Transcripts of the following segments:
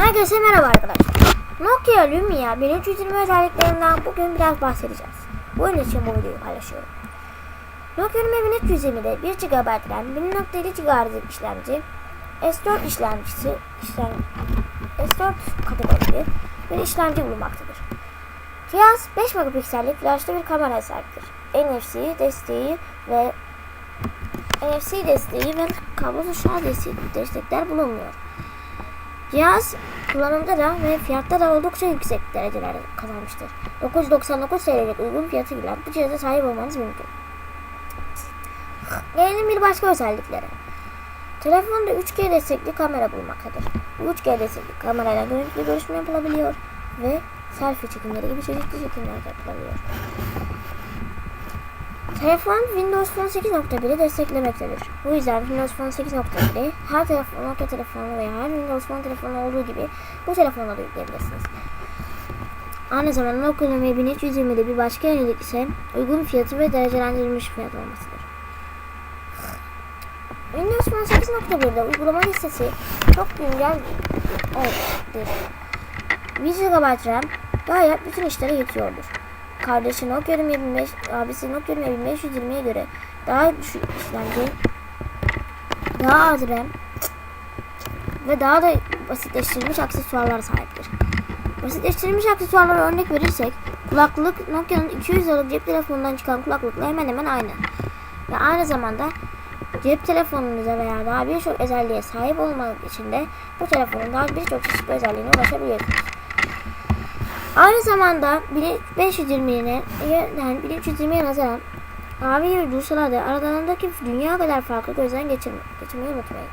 Herkese merhaba arkadaşlar. Nokia Lumia 1320 özelliklerinden bugün biraz bahsedeceğiz. Bunun için bu videoyu paylaşıyorum. Nokia Lumia 1320'de 1 GB RAM, 1.7 GHz işlemci, S4 işlemcisi, işlem, S4 kategorili bir işlemci bulunmaktadır. Cihaz 5 megapiksellik flaşlı bir kameraya sahiptir. NFC desteği ve NFC desteği ve kablosuz şarj desteği destekler bulunmuyor. Cihaz kullanımda da ve fiyatta da oldukça yüksek dereceler kazanmıştır. 999 TL'lik uygun fiyatı ile bu cihaza sahip olmanız mümkün. Gelelim bir başka özelliklere. Telefonda 3G destekli kamera bulunmaktadır. Bu 3G destekli kamerayla görüntülü görüşme yapılabiliyor ve selfie çekimleri gibi çeşitli çekimler yapılabiliyor. Telefon Windows Phone 8.1'i desteklemektedir. Bu yüzden Windows Phone 8.1'i her telefon, Nokia telefonu veya her Windows Phone telefonu olduğu gibi bu telefonla da yükleyebilirsiniz. Aynı zamanda Nokia Lumia 1320'de bir başka yenilik ise uygun fiyatı ve derecelendirilmiş fiyat olmasıdır. Windows Phone 8.1'de uygulama listesi çok güncel olmalıdır. 1 GB RAM gayet bütün işlere yetiyordur. Kardeşi Nokia 25, abisi Nokia 1520'ye göre daha düşük işlemci, daha az RAM ve daha da basitleştirilmiş aksesuarlar sahiptir. Basitleştirilmiş aksesuarlara örnek verirsek kulaklık Nokia'nın 200 liralık cep telefonundan çıkan kulaklıkla hemen hemen aynı. Ve aynı zamanda cep telefonunuza veya daha birçok özelliğe sahip olmak için de bu telefonun daha birçok çeşitli özelliğine ulaşabiliyorsunuz. Aynı zamanda 1520'ye yani 1320'ye nazaran abi ve Dursalar'da aralarındaki dünya kadar farkı gözden geçirme, geçirmeyi unutmayın.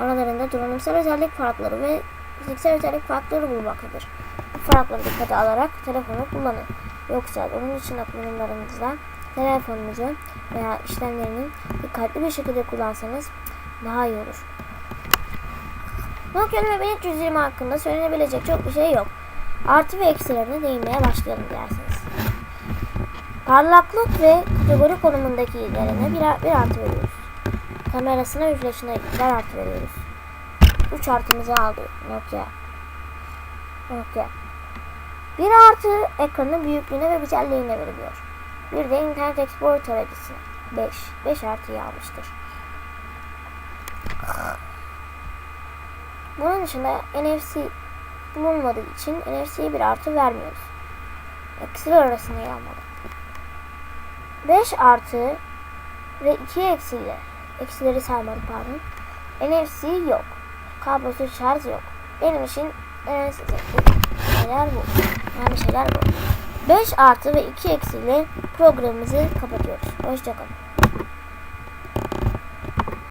Aralarında donanımsal özellik farkları ve fiziksel özellik farkları bulunmaktadır. Bu farkları dikkate alarak telefonu kullanın. Yoksa onun dışında kullanımlarınızda telefonunuzu veya işlemlerini dikkatli bir şekilde kullansanız daha iyi olur. Nokia ve 1320 hakkında söylenebilecek çok bir şey yok. Artı ve eksilerine değinmeye başlayalım dilerseniz. Parlaklık ve kategori konumundaki ilerine bir, bir artı veriyoruz. Kamerasına flaşına bir artı veriyoruz. 3 artımızı aldı Nokia. Nokia. Bir artı ekranın büyüklüğüne ve güzelliğine veriliyor. Bir de Internet Explorer tarayıcısına. 5. 5 artıyı almıştır. Bunun dışında NFC bulunmadığı için NFC'ye bir artı vermiyoruz. Eksiler arasında yer almalı. 5 artı ve 2 eksiyle eksileri saymadım pardon. NFC yok. Kablosuz şarj yok. Benim için en şeyler bu. Yani şeyler bu. 5 artı ve 2 eksiyle programımızı kapatıyoruz. Hoşçakalın.